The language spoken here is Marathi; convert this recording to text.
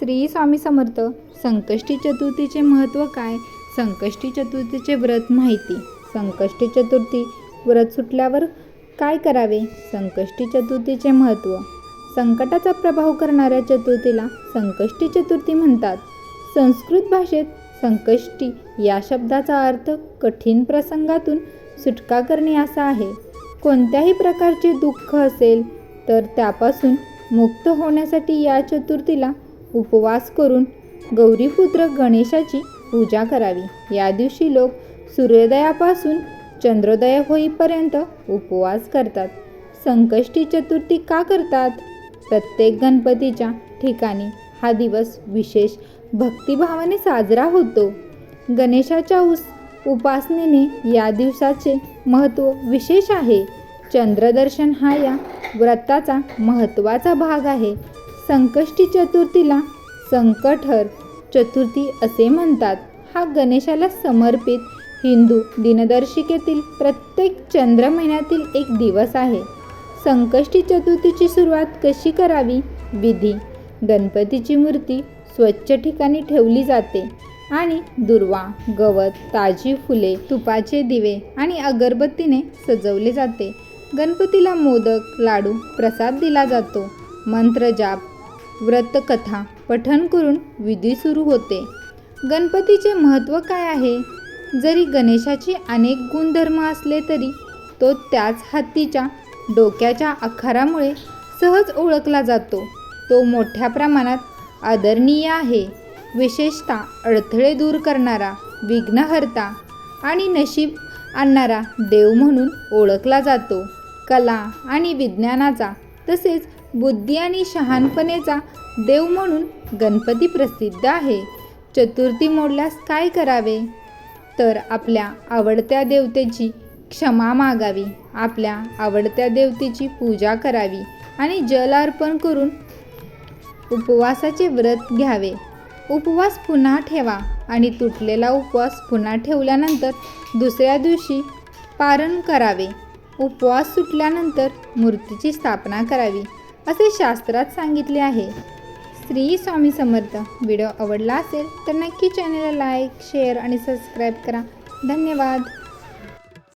श्री स्वामी समर्थ. संकष्टी चतुर्थीचे महत्त्व काय? संकष्टी चतुर्थीचे व्रत माहिती. संकष्टी चतुर्थी व्रत सुटल्यावर काय करावे? संकष्टी चतुर्थीचे महत्त्व. संकटाचा प्रभाव करणाऱ्या चतुर्थीला संकष्टी चतुर्थी म्हणतात. संस्कृत भाषेत संकष्टी या शब्दाचा अर्थ कठीण प्रसंगातून सुटका करणे असा आहे. कोणत्याही प्रकारचे दुःख असेल तर त्यापासून मुक्त होण्यासाठी या चतुर्थीला उपवास करून गौरीपुत्र गणेशाची पूजा करावी. या दिवशी लोक सूर्योदयापासून चंद्रोदय होईपर्यंत उपवास करतात. संकष्टी चतुर्थी का करतात? प्रत्येक गणपतीच्या ठिकाणी हा दिवस विशेष भक्तिभावाने साजरा होतो. गणेशाच्या उस उपासनेने या दिवसाचे महत्त्व विशेष आहे. चंद्रदर्शन हा या व्रताचा महत्त्वाचा भाग आहे. संकष्टी चतुर्थीला संकटहर चतुर्थी असे म्हणतात. हा गणेशाला समर्पित हिंदू दिनदर्शिकेतील प्रत्येक चंद्र महिन्यातील एक दिवस आहे. संकष्टी चतुर्थीची सुरुवात कशी करावी? विधी. गणपतीची मूर्ती स्वच्छ ठिकाणी ठेवली जाते आणि दुर्वा गवत ताजी फुले तुपाचे दिवे आणि अगरबत्तीने सजवले जाते. गणपतीला मोदक लाडू प्रसाद दिला जातो. मंत्रजाप व्रतकथा पठण करून विधी सुरू होते. गणपतीचे महत्त्व काय आहे? जरी गणेशाचे अनेक गुणधर्म असले तरी तो त्याच हत्तीच्या डोक्याच्या आकारामुळे सहज ओळखला जातो. तो मोठ्या प्रमाणात आदरणीय आहे. विशेषतः अडथळे दूर करणारा विघ्नहर्ता आणि नशीब आणणारा देव म्हणून ओळखला जातो. कला आणि विज्ञानाचा तसेच बुद्धी आणि शहाणपणेचा देव म्हणून गणपती प्रसिद्ध आहे. चतुर्थी मोडल्यास काय करावे? तर आपल्या आवडत्या देवतेची क्षमा मागावी. आपल्या आवडत्या देवतेची पूजा करावी आणि जल अर्पण करून उपवासाचे व्रत घ्यावे. उपवास पुन्हा ठेवा आणि तुटलेला उपवास पुन्हा ठेवल्यानंतर दुसऱ्या दिवशी पारण करावे. उपवास सुटल्यानंतर मूर्तीची स्थापना करावी. असे शास्त्रात सांगितले आहे. श्री स्वामी समर्थ. व्हिडिओ आवडला असेल तर नक्की चॅनलला लाईक शेअर आणि सबस्क्राईब करा. धन्यवाद.